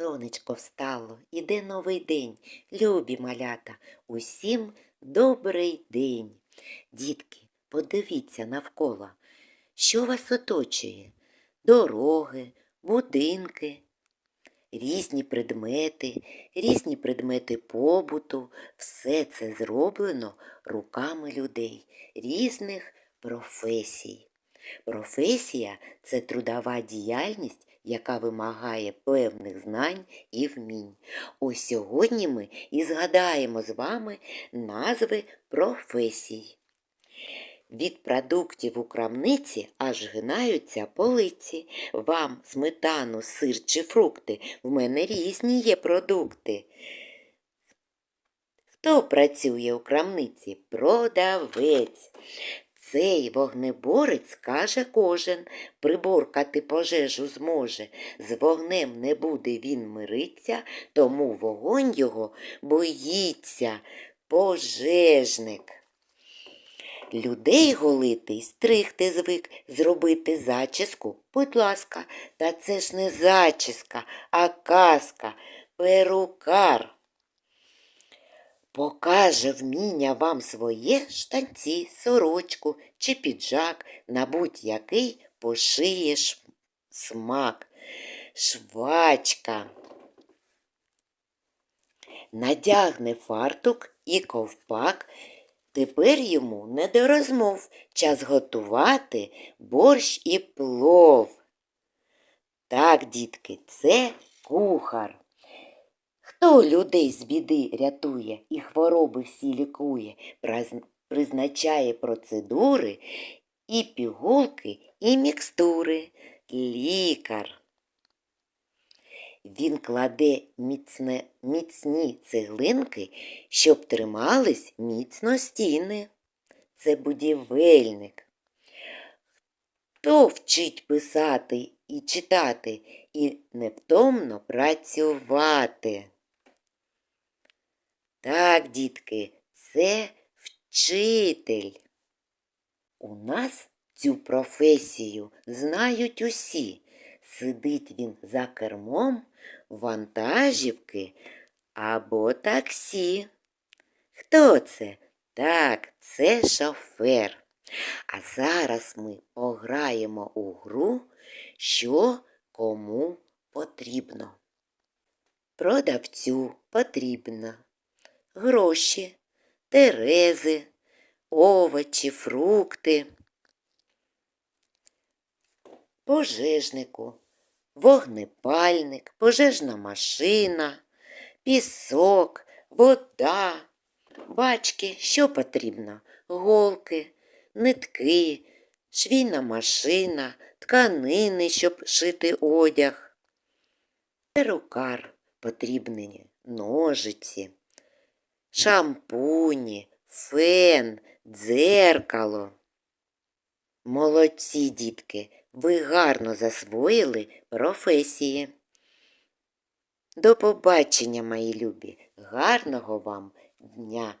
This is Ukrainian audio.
Сонечко встало, іде новий день, любі малята, усім добрий день. Дітки, подивіться навколо, що вас оточує? Дороги, будинки, різні предмети, різні предмети побуту. Все це зроблено руками людей різних професій. Професія це трудова діяльність, яка вимагає певних знань і вмінь. Ось сьогодні ми і згадаємо з вами назви професій. Від продуктів у крамниці аж гинаються полиці. Вам сметану, сир чи фрукти. В мене різні є продукти. Хто працює у крамниці? Продавець. Цей вогнеборець каже кожен, приборкати пожежу зможе. З вогнем не буде він мириться, тому вогонь його боїться, пожежник. Людей голити стригти звик, зробити зачіску, будь ласка, та це ж не зачіска, а казка, перукар. Покаже вміння вам своє штанці, сорочку чи піджак, на будь-який пошиєш смак. Швачка. Надягне фартук і ковпак. Тепер йому не до розмов. Час готувати борщ і плов. Так, дітки, це кухар. Хто людей з біди рятує і хвороби всі лікує, призначає процедури і пігулки, і мікстури. Лікар. Він кладе міцне, міцні цеглинки, щоб тримались міцно стіни. Це будівельник. Хто вчить писати і читати, і невтомно працювати? Так, дітки, це вчитель. У нас цю професію знають усі. Сидить він за кермом вантажівки або таксі. Хто це? Так, це шофер. А зараз ми пограємо у гру, що кому потрібно. Продавцю потрібно гроші, терези, овочі, фрукти. Пожежнику, вогнепальник, пожежна машина, пісок, вода. Бачки, що потрібно? Голки, нитки, швійна машина, тканини, щоб шити одяг. Перукар потрібні ножиці, шампуні, фен, дзеркало. Молодці, дітки, ви гарно засвоїли професії. До побачення, мої любі, гарного вам дня!